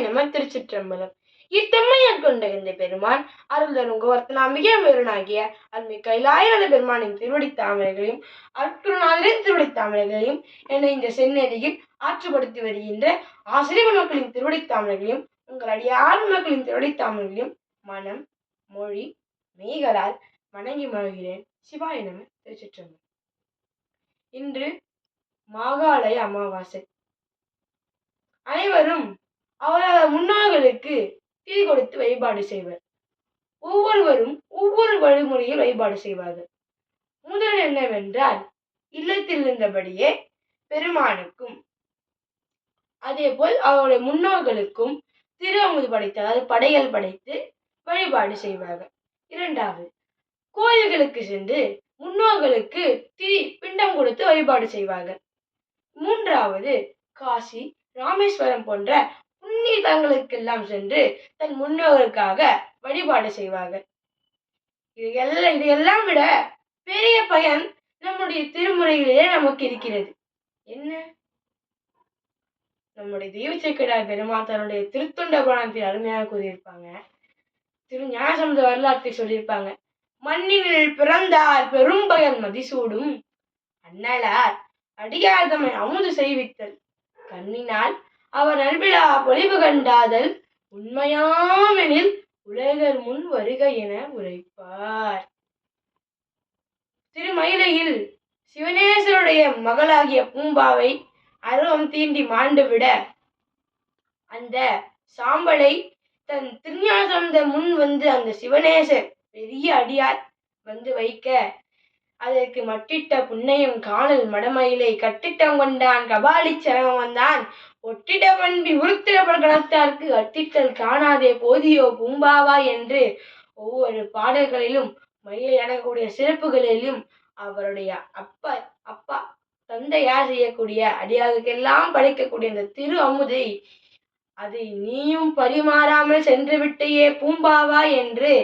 நம திருச்சிற்றம்பலம். இத்தம்மையை கொண்ட இந்த பெருமான் அருள் தரும் கோவர்த்தனாம்பிகை வேறுனாகிய அருமை கைலாயநத பெருமானின் திருவடி தாமரைகளையும் அருட்குருநாதரின் திருவடி தாமரைகளையும் என இந்த செந்நெறியில் ஆற்றுப்படுத்தி வருகின்ற ஆசிரியர் மக்களின் திருவடி தாமரைகளையும் உங்கள் அடியார் மக்களின் திருவடி தாமரைகளையும் மனம் மொழி மெய்களால் வணங்கி மகிழ்கிறேன். சிவாய நம திருச்சிற்றம்பலம். இன்று மாகாளய அமாவாசை. அனைவரும் அவரவர் முன்னோர்களுக்கு தீ கொடுத்து வழிபாடு செய்வர். ஒவ்வொருவரும் ஒவ்வொரு வழிமுறையில் வழிபாடு செய்வார்கள். முதல் என்னவென்றால் இல்லத்தில் இருந்தபடியே பெருமானுக்கும் அதேபோல் அவருடைய முன்னோர்களுக்கும் திரு அமுது படைத்து அதாவது படைகள் படைத்து வழிபாடு செய்வார்கள். இரண்டாவது கோயில்களுக்கு சென்று முன்னோர்களுக்கு திரி பிண்டம் கொடுத்து வழிபாடு செய்வார்கள். மூன்றாவது காசி ராமேஸ்வரம் போன்ற புண்ணிய தங்களுக்கெல்லாம் சென்று தன் முன்னோருக்காக வழிபாடு செய்வார்கள். இது எல்லாம் இது எல்லாம் விட பெரிய பயன் நம்முடைய திருமுறைகளிலே நமக்கு இருக்கிறது. என்ன? நம்முடைய தெய்வச்சேக்கடார் பெருமாள் தன்னுடைய திருத்தொண்ட புராணத்தில் அருமையாக கூறியிருப்பாங்க. திரு ஞானசமுத வரலாற்றை சொல்லியிருப்பாங்க. மண்ணினில் பிறந்தார் பெரும் பயன் மதிசூடும் அண்ணலார் அடியார்தமை அமுது செய்வித்தல். கண்ணினால் அவர் அன்பிலா பொலிவு கண்டாதல் உண்மையாமெனில் உலகர் முன் வருக என உரைப்பார். திருமயிலையில் சிவனேசருடைய மகளாகிய பூம்பாவை அருவம் தீண்டி மாண்டு விட அந்த சாம்பலை தன் திருஞாசந்த முன் வந்து அந்த சிவனேசர் பெரிய அடியார் வந்து வைக்க அதற்கு மட்டிட்ட புன்னையும் காணல் மடமயிலை கட்டிட்டம் கொண்டான். கபாலி சரமம் ஒட்டிடமன்பி ஒட்டிட உருத்திர கணத்தார்க்கு அட்டிட்டல் காணாதே போதியோ பூம்பாவா என்று ஒவ்வொரு பாடல்களிலும் மயிலை அடங்கக்கூடிய சிறப்புகளிலும் அவருடைய அப்பா அப்பா தந்தையார் செய்யக்கூடிய அடியாருக்கெல்லாம் படைக்கக்கூடிய இந்த திரு அமுதை அதை நீயும் பரிமாறாமல் சென்று விட்டையே பூம்பாவா என்று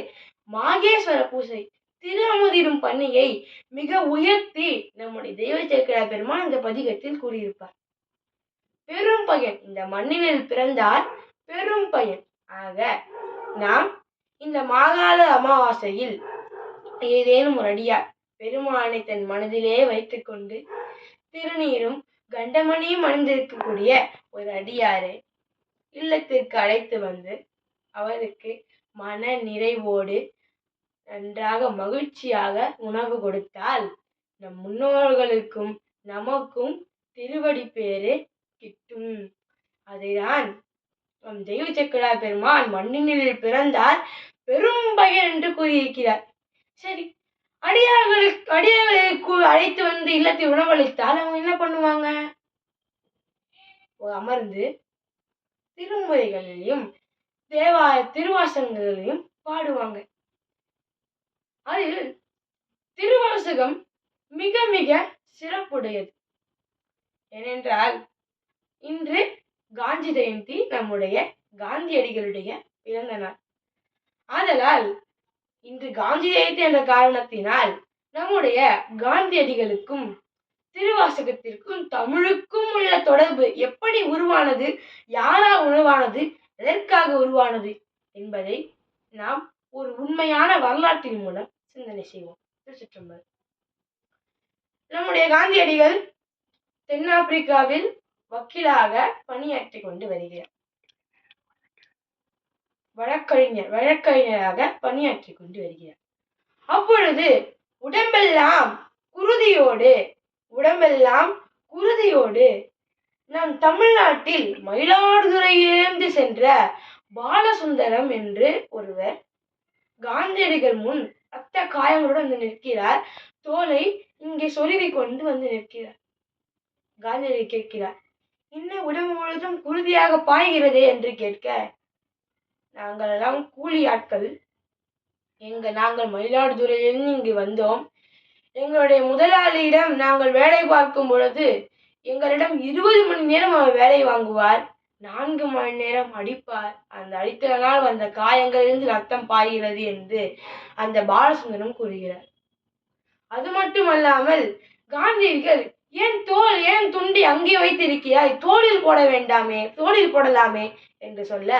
மாகேஸ்வர பூசை திரு அமுதிடும் பணியை மிக உயர்த்தி நம்முடைய தெய்வ சேக்கரா பெருமான் இந்த பதிகத்தில் கூறியிருப்பார். பெரும் பயன். இந்த மண்ணினில் பிறந்தார் பெரும் பயன். ஆக நாம் இந்த மாகாள அமாவாசையில் ஏதேனும் ஒரு அடியார் பெருமானை தன் மனதிலே வைத்துக்கொண்டு திருநீரும் கண்டமணியும் அணிந்திருக்கக்கூடிய ஒரு அடியாரை இல்லத்திற்கு அழைத்து வந்து அவருக்கு மன நிறைவோடு நன்றாக மகிழ்ச்சியாக உணவு கொடுத்தால் நம் முன்னோர்களுக்கும் நமக்கும் திருவடி பேரு கிட்டும். அதைதான். நம் தெய்வ சக்கரா பெருமான் மண்ணினில் பிறந்தார். பெரும் பயன் என்று கூறியிருக்கிறார். சரி. அடியார்களுக்கு அடியார்களுக்கு அழைத்து வந்து இல்லத்தை உணவளித்தால் அவங்க என்ன பண்ணுவாங்க? அமர்ந்து திருமுறைகளிலும் தேவா திருவாசகங்களையும் பாடுவாங்க. அதில் திருவாசகம் மிக மிக சிறப்புடையது. ஏனென்றால் இன்று காந்தி ஜெயந்தி நம்முடைய காந்தியடிகளுடைய பிறந்த நாள். ஆதலால் இன்று காந்தி ஜெயந்தி என்ற காரணத்தினால் நம்முடைய காந்தியடிகளுக்கும் திருவாசகத்திற்கும் தமிழுக்கும் உள்ள தொடர்பு எப்படி உருவானது யாரால் உருவானது எதற்காக உருவானது என்பதை நாம் ஒரு உண்மையான வரலாற்றின் மூலம் சிந்தனை செய்வோம். திருச்சிற்றம்பலம். நம்முடைய காந்தியடிகள் தென்னாப்பிரிக்காவில் வக்கீலாக பணியாற்றி கொண்டு வருகிறார். வழக்கறிஞர் வழக்கறிஞராக பணியாற்றி கொண்டு வருகிறார். அப்பொழுது உடம்பெல்லாம் குருதியோடு உடம்பெல்லாம் குருதியோடு நம் தமிழ்நாட்டில் மயிலாடுதுறையிலிருந்து சென்ற பாலசுந்தரம் என்று ஒருவர் காந்தியடிகள் முன் ரத்த காயங்களுடன் வந்து நிற்கிறார். தோலை இங்கே சொருவி கொண்டு வந்து நிற்கிறார். காந்தியடி கேட்கிறார் என்ன உடம்பு முழுவதும் குருதியாக பாய்கிறதே என்று கேட்க நாங்கள் எல்லாம் கூலி ஆட்கள் எங்க நாங்கள் மயிலாடுதுறையிலிருந்து இங்கு வந்தோம். எங்களுடைய முதலாளியிடம் நாங்கள் வேலை பார்க்கும் பொழுது எங்களிடம் இருபது மணி நேரம் அவர் வேலை வாங்குவார். நான்கு மணி நேரம் அடிப்பார். அந்த அடித்ததனால் வந்த காயங்களிலிருந்து ரத்தம் பாய்கிறது என்று அந்த பாலசுந்தரம் கூறுகிறார். அது மட்டுமல்லாமல் காந்தியடிகள் ஏன் தோல் ஏன் துண்டி அங்கே வைத்திருக்கிறாய். தோளில் போட வேண்டாமே தோளில் போடலாமே என்று சொல்ல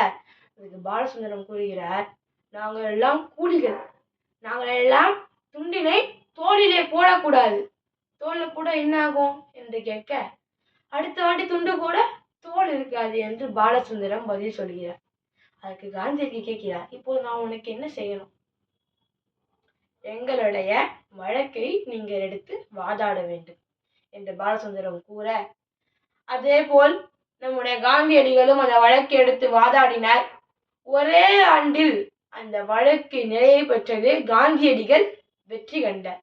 அதுக்கு பாலசுந்தரம் கூறுகிறார் நாங்கள் எல்லாம் கூலிகள். நாங்கள் எல்லாம் துண்டினை தோளிலே போடக்கூடாது. தோலில் போட என்ன ஆகும் என்று கேட்க அடுத்த வாட்டி துண்டு கூட தோல் இருக்காது என்று பாலசுந்தரம் பதில் சொல்கிறார். அதுக்கு காந்தியடிக்கு கேட்கிறார் இப்போது நான் உனக்கு என்ன செய்யணும்? எங்களுடைய வழக்கை நீங்கள் எடுத்து வாதாட வேண்டும். என்று பாலசுந்தரம் கூற அதே போல் நம்முடைய காந்தியடிகளும் அந்த வழக்கை எடுத்து வாதாடினார். ஒரே ஆண்டில் அந்த வழக்கு நிறைவு பெற்றது காந்தியடிகள் வெற்றி கண்டார்.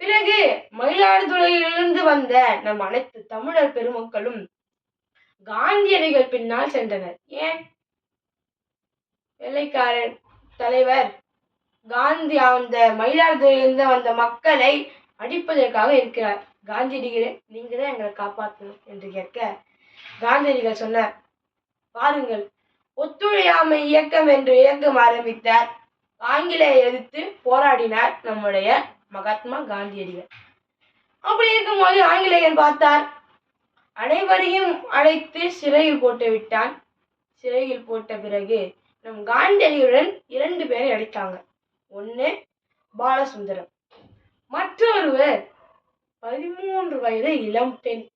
பிறகு மயிலாடுதுறையிலிருந்து வந்த நம் அனைத்து தமிழர் பெருமக்களும் காந்தியடிகள் பின்னால் சென்றனர். ஏன்? வெள்ளைக்காரன் தலைவர் காந்தி அந்த மயிலாடுதுறையிலிருந்து வந்த மக்களை அடிப்பதற்காக இருக்கிறார். காந்தியடிகளே நீங்க தான் எங்களை காப்பாற்றணும் என்று கேட்க காந்தியடிகள் சொன்னார். பாருங்கள் ஒத்துழையாமை இயக்கம் என்று இயக்கம் ஆரம்பித்தார். ஆங்கிலேய எதிர்த்து போராடினார் நம்முடைய மகாத்மா காந்தியடிகள். அப்படி இருக்கும்போது ஆங்கிலேயன் பார்த்தார் அனைவரையும் அழைத்து சிறையில் போட்டு விட்டான் சிறையில் போட்ட பிறகு நம் காந்தியடிகளுடன் இரண்டு பேரை அடித்தாங்க ஒன்று பாலசுந்தரம் மற்றொருவர் பதிமூன்று வயது இளம் பெண்.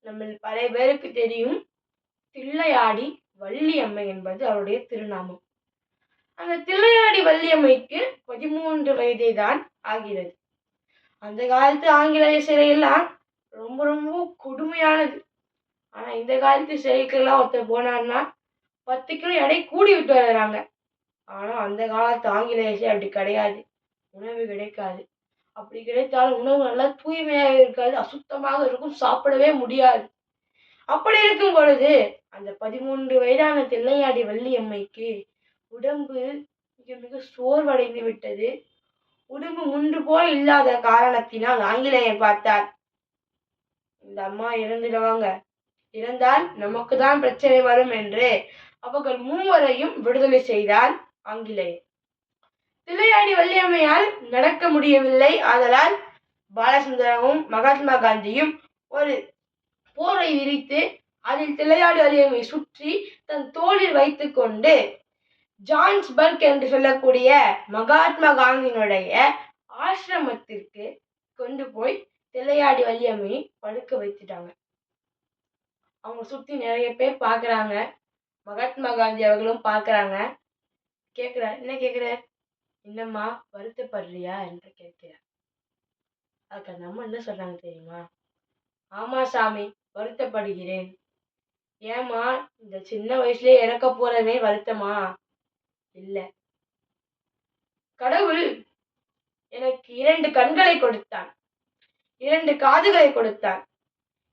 நம்ம பல பேருக்கு தெரியும் தில்லையாடி வள்ளியம்மை என்பது அவருடைய திருநாமம். அந்த தில்லையாடி வள்ளியம்மைக்கு பதிமூன்று வயதே தான் ஆகிறது. அந்த காலத்து ஆங்கிலேய சிறையெல்லாம் ரொம்ப ரொம்ப கொடுமையானது. ஆனா இந்த காலத்து சிறைக்கெல்லாம் ஒருத்தர் போனான்னா பத்து கிலோ எடை கூடி விட்டு வர்றாங்க. ஆனா அந்த காலத்து ஆங்கிலேய சிறை அப்படி கிடையாது. உணவு கிடைக்காது. அப்படி கிடைத்தாலும் உணவு நல்லா தூய்மையாக இருக்காது அசுத்தமாக இருக்கும் சாப்பிடவே முடியாது. அப்படி இருக்கும் பொழுது அந்த பதிமூன்று வயதான தில்லையாடி வள்ளியம்மைக்கு உடம்பு மிக மிக சோர்வடைந்து விட்டது. உடம்பு முன்று போல் இல்லாத காரணத்தினால் ஆங்கிலேயை பார்த்தார். இந்த அம்மா இறந்துடுவாங்க. இறந்தால் நமக்கு தான் பிரச்சனை வரும் என்று அவர்கள் மூவரையும் விடுதலை செய்தார் ஆங்கிலேயர். தில்லையாடி வள்ளியம்மையால் நடக்க முடியவில்லை. ஆதலால் பாலசுந்தரமும் மகாத்மா காந்தியும் ஒரு போரை விரித்து அதில் திளையாடி வள்ளியம்மை சுற்றி தன் தோளில் வைத்துக்கொண்டு ஜான்ஸ்பர்க் என்று சொல்லக்கூடிய மகாத்மா காந்தியினுடைய ஆசிரமத்திற்கு கொண்டு போய் திளையாடி வள்ளியம்மை படுக்க வைத்துட்டாங்க. அவங்க சுற்றி நிறைய பேர் பார்க்குறாங்க மகாத்மா காந்தி அவர்களும் பார்க்குறாங்க கேட்குறாரு என்ன கேட்குறாரு என்னம்மா வருத்தப்படுறியா என்று கேட்கிறார். அதுக்கு அந்த அம்மா என்ன சொல்றாங்க தெரியுமா? ஆமா சாமி வருத்தப்படுகிறேன். ஏம்மா இந்த சின்ன வயசுலயே இறக்க போறவே வருத்தமா? இல்ல. கடவுள் எனக்கு இரண்டு கண்களை கொடுத்தான். இரண்டு காதுகளை கொடுத்தான்.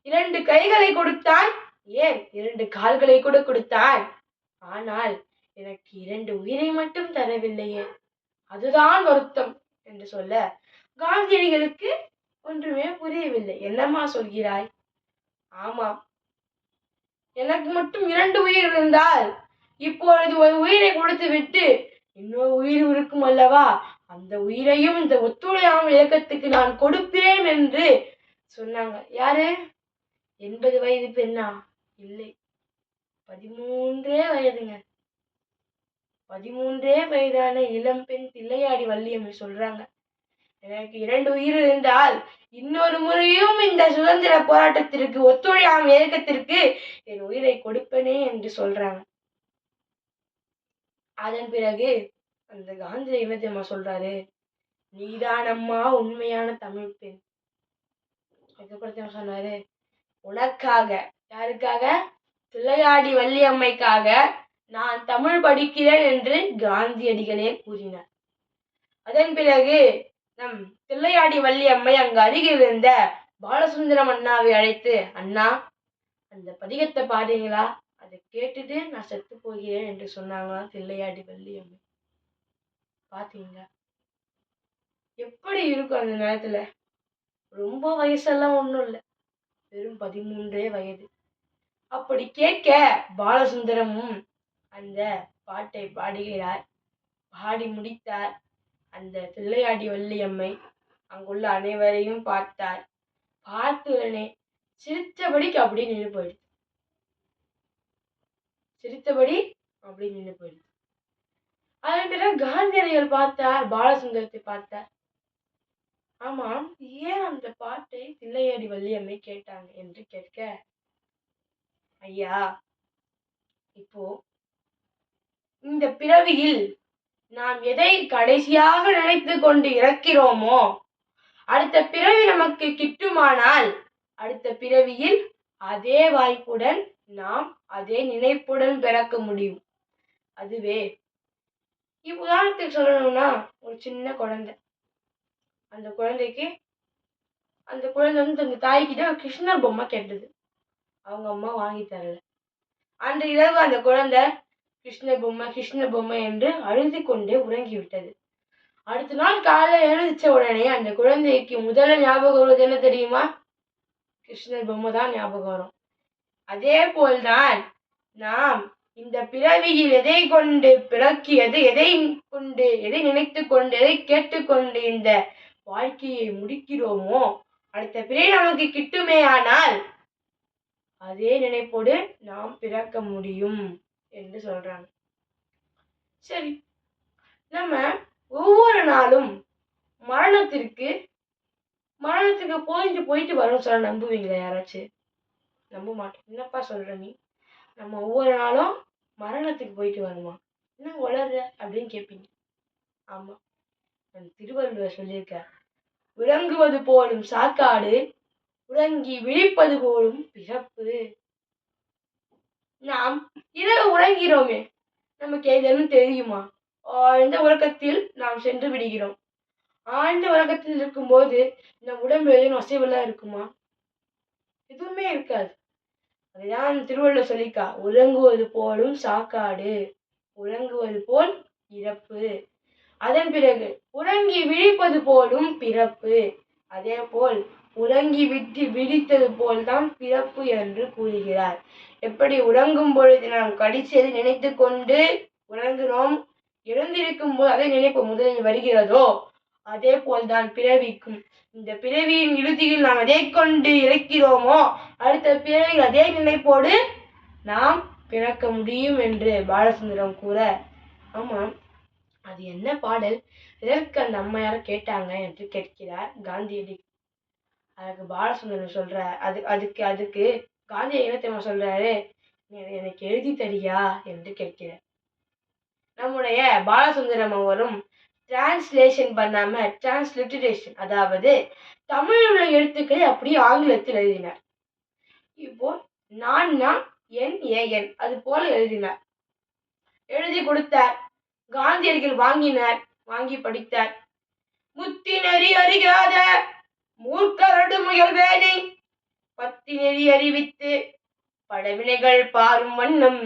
இரண்டு கைகளை கொடுத்தான் ஏன் இரண்டு கால்களை கூட கொடுத்தான் ஆனால் எனக்கு இரண்டு உயிரை மட்டும் தரவில்லையே. அதுதான் வருத்தம் என்று சொல்ல காந்தியடிகளுக்கு ஒன்றுமே புரியவில்லை. என்னம்மா சொல்கிறாய்? ஆமாம். எனக்கு மட்டும் இரண்டு உயிர் இருந்தால் இப்பொழுது ஒரு உயிரை கொடுத்து விட்டு இன்னொரு உயிர் இருக்கும் அல்லவா? அந்த உயிரையும் இந்த ஒத்துழையாமல் இயக்கத்துக்கு நான் கொடுப்பேன் என்று சொன்னாங்க. யாரு? எண்பது வயது பெண்ணா? இல்லை. பதிமூன்றே வயதுங்க. பதிமூன்றே வயதான இளம்பெண் தில்லையாடி வள்ளியம்மை சொல்றாங்க. எனக்கு இரண்டு உயிர் இருந்தால் இன்னொரு முறையும் இந்த சுதந்திர போராட்டத்திற்கு ஒத்துழையாம இயக்கத்திற்கு என் உயிரை கொடுப்பனே என்று சொல்றாங்க. அதன் பிறகு அந்த காந்தி என்ன தெரியுமா சொல்றாரு நீதானம்மா உண்மையான தமிழ் பெண். அதுக்கப்புறம் சொன்னாரு உனக்காக யாருக்காக? தில்லையாடி வள்ளியம்மைக்காக நான் தமிழ் படிக்கிறேன் என்று காந்தியடிகளே கூறினார். அதன் பிறகு நம் தில்லையாடி வள்ளியம்மை அங்கு அருகில் இருந்த பாலசுந்தரம் அண்ணாவை அழைத்து அண்ணா அந்த பதிகத்தை பாடுறீங்களா? அதை கேட்டுட்டு நான் செத்து போகிறேன் என்று சொன்னாங்களாம் தில்லையாடி வள்ளியம்மை பாத்தீங்களா? எப்படி இருக்கும் அந்த நேரத்துல? ரொம்ப வயசெல்லாம் ஒன்றும் இல்லை. வெறும் பதிமூன்றே வயது. அப்படி கேட்க பாலசுந்தரமும் அந்த பாட்டை பாடுகிறார். பாடி முடித்தார். அந்த தில்லையாடி வள்ளியம்மை அங்குள்ள அனைவரையும் பார்த்தார். பார்த்த உடனே சிரித்தபடிக்கு அப்படியே நின்று போயிடுச்சு சிரித்தபடி அப்படி நின்று போயிடுச்சு அதன் பிறகு காந்தியடிகள் பார்த்தார் பாலசுந்தரத்தை பார்த்தார். ஆமாம் ஏன் அந்த பாட்டை தில்லையாடி வள்ளியம்மை கேட்டாங்க என்று கேட்க ஐயா இப்போ இந்த பிறவியில் நாம் எதை கடைசியாக நினைத்து கொண்டு இறக்கிறோமோ அடுத்த பிறவி நமக்கு கிட்டுமானால் அடுத்த பிறவியில் அதே வாய்ப்புடன் நாம் அதே நினைப்புடன் பிறக்க முடியும். அதுவே. இப்ப உதாரணத்துக்கு சொல்லணும்னா ஒரு சின்ன குழந்தை. அந்த குழந்தைக்கு அந்த குழந்தை வந்து அந்த தாய்கிட்ட தான் கிருஷ்ணர் பொம்மை கேட்டது. அவங்க அம்மா வாங்கி தரல. அன்று இரவு அந்த குழந்தை கிருஷ்ண பொம்மை கிருஷ்ண பொம்மை என்று அழுது கொண்டே உறங்கிவிட்டது. அடுத்த நாள் காலை எழுதிச்ச உடனே அந்த குழந்தைக்கு முதல்ல ஞாபகம் வருவது என்ன தெரியுமா? கிருஷ்ணர் பொம்மை தான் ஞாபகம் வரும். அதே போல்தான் நாம் இந்த பிறவியில் எதை கொண்டு பிறக்கியது எதை கொண்டு எதை நினைத்து கொண்டு எதை கேட்டுக்கொண்டு இந்த வாழ்க்கையை முடிக்கிறோமோ அடுத்த பிறை நமக்கு கிட்டுமே ஆனால் அதே நினைப்போடு நாம் பிறக்க முடியும். என்று சொல்றாங்க. சரி நம்ம ஒவ்வொரு நாளும் மரணத்திற்கு மரணத்துக்கு போயிட்டு போயிட்டு வரும் சொல்ல நம்புவீங்களா யாராச்சும் நம்ப மாட்டேன் என்னப்பா சொல்ற நீ? நம்ம ஒவ்வொரு நாளும் மரணத்துக்கு போயிட்டு வருமா? என்ன வளர்ற அப்படின்னு கேட்பீங்க ஆமா நம் திருவள்ளுவர் சொல்லியிருக்கார் விளங்குவது போலும் சாக்காடு உறங்கி விழிப்பது போலும் பிறப்பு. நாம் இரவு உறங்கிறோமே நமக்கு ஏதேனும் தெரியுமா? ஆழ்ந்த உறக்கத்தில் நாம் சென்று விடுகிறோம். ஆழ்ந்த உறக்கத்தில் இருக்கும்போது நம் உடம்பு எதுவும் அசைவெல்லாம் இருக்குமா? எதுவுமே இருக்காது. அதுதான் திருவள்ளுவர் சொல்லிக்கா உறங்குவது போலும் சாக்காடு உறங்குவது போல் இறப்பு. அதன் பிறகு உறங்கி விழிப்பது போலும் பிறப்பு. அதே போல் உறங்கிவிட்டு விழித்தது போல்தான் பிறப்பு என்று கூறுகிறார். எப்படி உறங்கும் பொழுது நாம் கடிச்சதை நினைத்து கொண்டு உறங்குகிறோம்? எழுந்திருக்கும் போது அதை நினைப்பு முதலில் வருகிறதோ? அதே போல்தான் பிறவிக்கும். இந்த பிறவியின் இறுதியில் நாம் எதை கொண்டு இறக்கிறோமோ? அடுத்த பிறவியில் அதே நினைப்போடு நாம் பிறக்க முடியும் என்று பாலசுந்தரம் கூற ஆமாம் அது என்ன பாடல்? எதற்கு அந்த அம்மையார் கேட்டாங்க என்று கேட்கிறார் காந்தியடி அதுக்கு பாலசுந்தரம் சொல்ற அது அதுக்கு அதுக்கு காந்தி என்ன தெரியுமா நீ அதை எனக்கு எழுதி தரியா? என்று கேட்கிறார். நம்முடைய பாலசுந்தரம் அவரும் டிரான்ஸ்லேஷன் பண்ணாமல் டிரான்ஸ்லிட்டரேஷன் அதாவது தமிழில் உள்ள எழுத்துக்களை அப்படியே ஆங்கிலத்தில் எழுதினார். இப்போ நான் என் ஏஎன் அது போல எழுதினார். எழுதி கொடுத்தார். காந்தியடிகள் வாங்கினார் வாங்கி படித்தார். முத்தி நெறி அறியாத மூர்க்கரடு முயல்வேனை பத்தி நெறி அறிவித்து படவினைகள் பாரும் வண்ணம்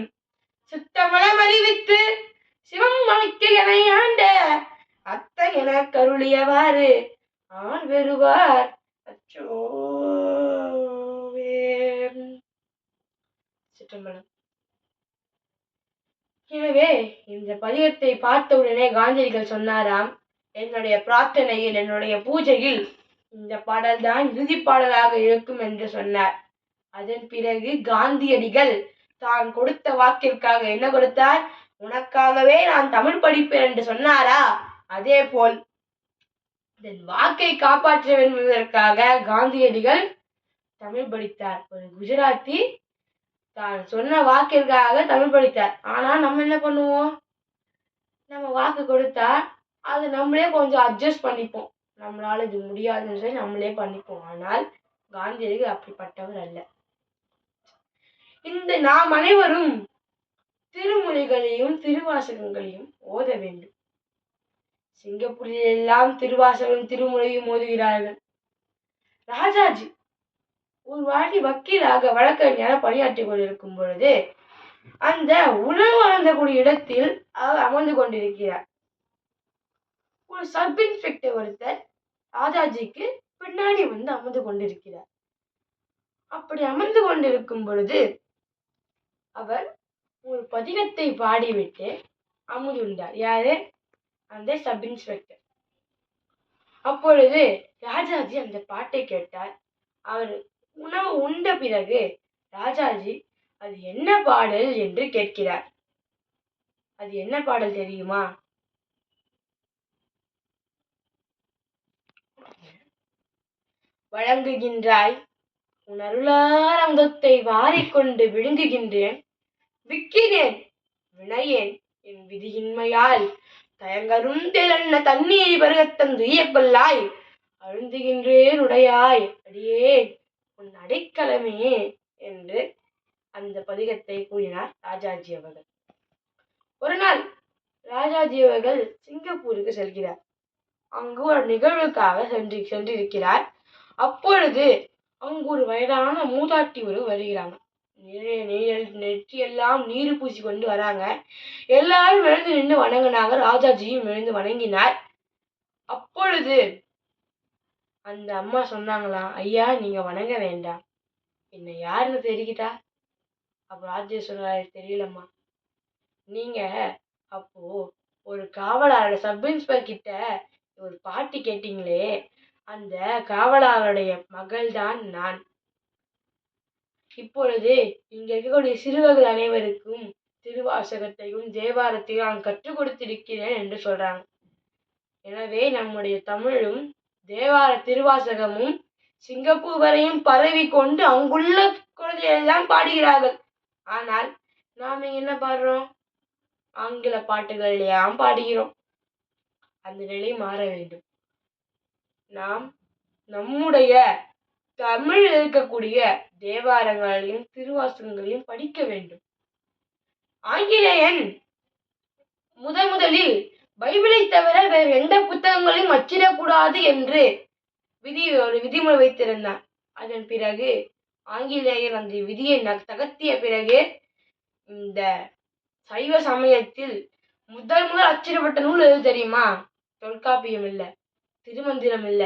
சுத்தமலம் அறிவித்து சிவம் அமைக்க என ஆண்ட அத்தை என கருளியவாறு ஆண் வெறுவார் அச்சோவே சிற்றம்பலம். எனவே இந்த பதிகத்தை பார்த்தவுடனே காந்தியடிகள் சொன்னாராம் என்னுடைய பிரார்த்தனையில் என்னுடைய பூஜையில் இந்த பாடல் தான் இறுதி பாடலாக இருக்கும் என்று சொன்னார். அதன் பிறகு காந்தியடிகள் தான் கொடுத்த வாக்கிற்காக என்ன கொடுத்தார்? உனக்காகவே நான் தமிழ் படிப்பேன் என்று சொன்னாரா? அதே போல் தன் வாக்கை காப்பாற்ற விரும்புவதற்காக காந்தியடிகள் தமிழ் படித்தார். ஒரு குஜராத்தி தான் சொன்ன வாக்கிற்காக தமிழ் படித்தார். ஆனா நம்ம என்ன பண்ணுவோம்? நம்ம வாக்கு கொடுத்தா அது நம்மளே கொஞ்சம் அட்ஜஸ்ட் பண்ணிப்போம். நம்மளால் இது முடியாதுன்னு சொல்லி நம்மளே பண்ணிப்போம். ஆனால் காந்தியடிகள் அப்படிப்பட்டவர் அல்ல. இந்த நாம் அனைவரும் திருமுறைகளையும் திருவாசகங்களையும் ஓத வேண்டும். சிங்கப்பூரில் எல்லாம் திருவாசகம் திருமுறையும் ஓதுகிறார்கள். ராஜாஜி ஒரு வாட்டி வக்கீலாக வழக்கறிஞராக பணியாற்றி கொண்டிருக்கும் பொழுது அந்த உணவு அருந்தக்கூடிய இடத்தில் அவர் அமர்ந்து கொண்டிருக்கிறார். ஒரு சப் இன்ஸ்பெக்டர் ஒருத்தர் ராஜாஜிக்கு பின்னாடி வந்து அமர்ந்து கொண்டிருக்கிறார். அப்படி அமர்ந்து கொண்டிருக்கும் பொழுது அவர் ஒரு பதிகத்தை பாடிவிட்டு அமர்ந்துள்ளார். யாரு? அந்த சப் இன்ஸ்பெக்டர். அப்பொழுது ராஜாஜி அந்த பாட்டை கேட்டார். அவர் உணவு உண்ட பிறகு ராஜாஜி அது என்ன பாடல்? என்று கேட்கிறார். அது என்ன பாடல் தெரியுமா? வழங்குகின்றாய். உன் அருளார் அங்கத்தை வாரிக்கொண்டு விழுங்குகின்றேன். விக்கிறேன் வினையேன் என் விதியின்மையால். தயங்கரும் திறன்ன தண்ணீரை பருகத் தந்து அழுந்துகின்றேன் உடையாய் அடியே உன் அடைக்கலமே என்று அந்த பதிகத்தை கூறினார் ராஜாஜி அவர்கள். ஒரு நாள் ராஜாஜி அவர்கள் சிங்கப்பூருக்கு செல்கிறார். அங்கு ஒரு நிகழ்வுக்காக சென்று சென்றிருக்கிறார். அப்பொழுது அங்கு ஒரு வயதான மூதாட்டி ஒரு வருகிறாங்க. நிறைய நீர் நெற்றியெல்லாம் நீர் பூசி கொண்டு வராங்க. எல்லாரும் எழுந்து நின்று வணங்கினாங்க. ராஜாஜியும் எழுந்து வணங்கினார். அப்பொழுது அந்த அம்மா சொன்னாங்களாம் ஐயா நீங்க வணங்க வேண்டாம். என்ன யாருன்னு தெரிகிட்டா அப்போ ராஜா சொல்றாரு தெரியலம்மா. நீங்க அப்போ ஒரு காவலாளர் சப் இன்ஸ்பெக்டர் கிட்ட ஒரு பாட்டு கேட்டீங்களே அந்த காவலாளருடைய மகள்தான் நான். இப்பொழுது இங்க இருக்கக்கூடிய சிறுவர்கள் அனைவருக்கும் திருவாசகத்தையும் தேவாரத்தையும் நான் கற்றுக் கொடுத்திருக்கிறேன் என்று சொல்றாங்க. எனவே நம்முடைய தமிழும் தேவார திருவாசகமும் சிங்கப்பூர் வரையும் பரவி கொண்டு அங்குள்ள குழந்தைகள் பாடுகிறார்கள். ஆனால் நாம் என்ன பாடுறோம்? ஆங்கில பாட்டுகள் பாடுகிறோம். அந்த நிலை மாற வேண்டும். நாம் நம்முடைய தமிழ் இருக்கக்கூடிய தேவாரங்களையும் திருவாசகங்களையும் படிக்க வேண்டும். ஆங்கிலேயன் முதன் முதலில் பைபிளை தவிர வேறு எந்த புத்தகங்களையும் அச்சிடக்கூடாது என்று விதி ஒரு விதிமுறை வைத்திருந்தான். அதன் பிறகு ஆங்கிலேயர் அந்த விதியை தகர்த்திய பிறகு இந்த சைவ சமயத்தில் முதல் முதல் அச்சிடப்பட்ட நூல் எது தெரியுமா? தொல்காப்பியம் இல்லை. திருமந்திரம் இல்ல.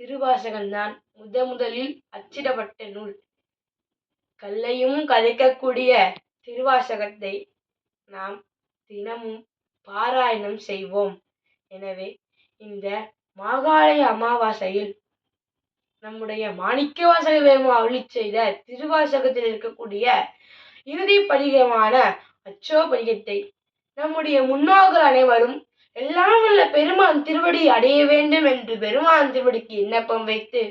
திருவாசகம்தான் முத முதலில் அச்சிடப்பட்ட நூல். கல்லையும் கதைக்கக்கூடிய திருவாசகத்தை நாம் தினமும் பாராயணம் செய்வோம். எனவே இந்த மாகாளய அமாவாசையில் நம்முடைய மாணிக்க வாசக வேமா அருளி செய்த திருவாசகத்தில் இருக்கக்கூடிய இறுதி படிகமான அச்சோ படிகத்தை நம்முடைய முன்னோர்கள் அனைவரும் எல்லாம் உள்ள பெருமான் திருவடி அடைய வேண்டும் என்று பெருமான் திருவடிக்கு விண்ணப்பம் வைத்து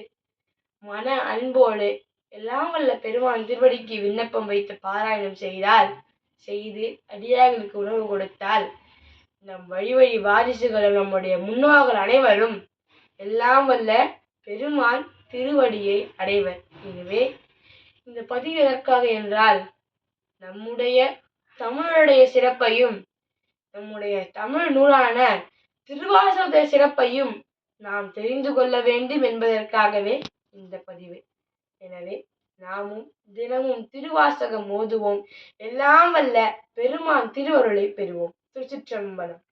மன அன்போடு எல்லாம் வல்ல பெருமான் திருவடிக்கு விண்ணப்பம் வைத்து பாராயணம் செய்தால் செய்து அடியார்களுக்கு உணவு கொடுத்தால் நம் வழி வழி வாரிசுகளும் நம்முடைய முன்னோர்கள் அனைவரும் எல்லாம் வல்ல பெருமான் திருவடியை அடைவர். எனவே இந்த பதிவு எதற்காக என்றால் நம்முடைய தமிழருடைய சிறப்பையும் நம்முடைய தமிழ் நூலான திருவாசகத்தை சிறப்பையும் நாம் தெரிந்து கொள்ள வேண்டும் என்பதற்காகவே இந்த பதிவு. எனவே நாமும் தினமும் திருவாசகம் ஓதுவோம். எல்லாம் வல்ல பெருமான் திருவருளை பெறுவோம். திருச்சிற்றம்பலம்.